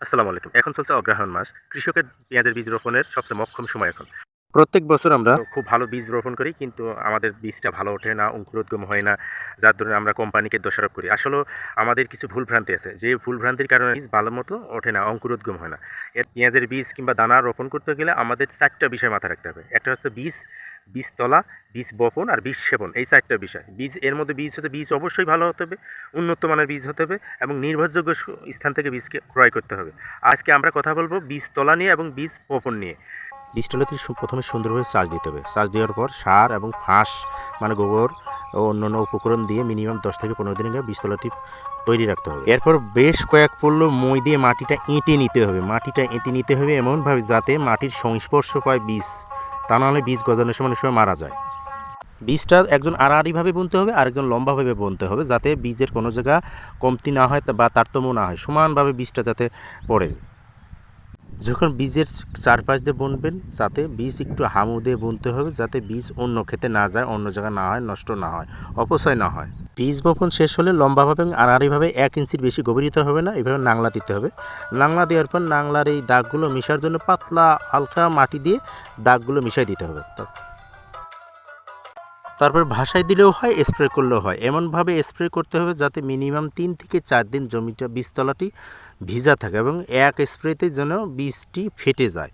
আসসালামু আলাইকুম। এখন চলছে অগ্রহায়ণ মাস। কৃষকের পেঁয়াজের বীজ রোপণের সবচেয়ে মক্ষম সময় এখন। প্রত্যেক বছর আমরা খুব ভালো বীজ রোপণ করি কিন্তু আমাদের বীজটা ভালো ওঠে না অঙ্কুরোদ্গম হয় না যার ধরুন আমরা কোম্পানিকে দোষারোপ করি। আসলে আমাদের কিছু ভুল ভ্রান্তি আছে। যে ভুল ভ্রান্তির কারণে বীজ ভালো মতো ওঠে না অঙ্কুরোদ্গম হয় না। এর পেঁয়াজের বীজ কিংবা দানা রোপণ করতে গেলে আমাদের চারটা বিষয় মাথায় রাখতে হবে। একটা হচ্ছে বীজ বীজ তলা বীজ বপন আর বীজ সেবন, এই চারটা বিষয়। বীজ, এর মধ্যে বীজ হতে, বীজ অবশ্যই ভালো হতে হবে, উন্নত মানের বীজ হতে হবে এবং নির্ভরযোগ্য স্থান থেকে বীজকে ক্রয় করতে হবে। আজকে আমরা কথা বলব বীজ তলা নিয়ে এবং বীজ বপন নিয়ে। বীজতলাতে প্রথমে সুন্দরভাবে চাষ দিতে হবে। চাষ দেওয়ার পর সার এবং ফাঁস মানে গোবর ও অন্যান্য উপকরণ দিয়ে মিনিমাম দশ থেকে পনেরো দিন আগে বীজতলাটি তৈরি রাখতে হবে। এরপর বেশ কয়েক পল্ল মই দিয়ে মাটিটা এঁটে নিতে হবে। মাটিটা এঁটে নিতে হবে এমনভাবে যাতে মাটির সংস্পর্শ পায় বীজ। তা নাহলে বীজ গজানোর সময় অনেক সময় মারা যায়। বীজটা একজন আড়াআড়িভাবে বুনতে হবে, আরেকজন লম্বাভাবে বুনতে হবে যাতে বীজের কোনো জায়গা কমতি না হয় বা তারতম্য না হয়, সমানভাবে বীজটা যাতে পড়ে। যখন বীজের চারপাশ দিয়ে বুনবেন যাতে বীজ একটু হামু দিয়ে বুনতে হবে যাতে বীজ অন্য খেতে না যায়, অন্য জায়গায় না হয়, নষ্ট না হয়, অপচয় না হয়। বীজ বপন শেষ হলে লম্বাভাবে আড়াআড়িভাবে এক ইঞ্চির বেশি গভীরিত হবে না, এভাবে নাংলা দিতে হবে। নাংলা দেওয়ার পর নাংলার এই দাগগুলো মিশার জন্য পাতলা, হালকা মাটি দিয়ে দাগগুলো মিশাই দিতে হবে। তারপর ভাসায় দিলেও হয়, স্প্রে করলেও হয়। এমনভাবে স্প্রে করতে হবে যাতে মিনিমাম তিন থেকে চার দিন জমিটা বীজতলাটি ভিজা থাকে এবং এক স্প্রেতে যেন বীজটি ফেটে যায়।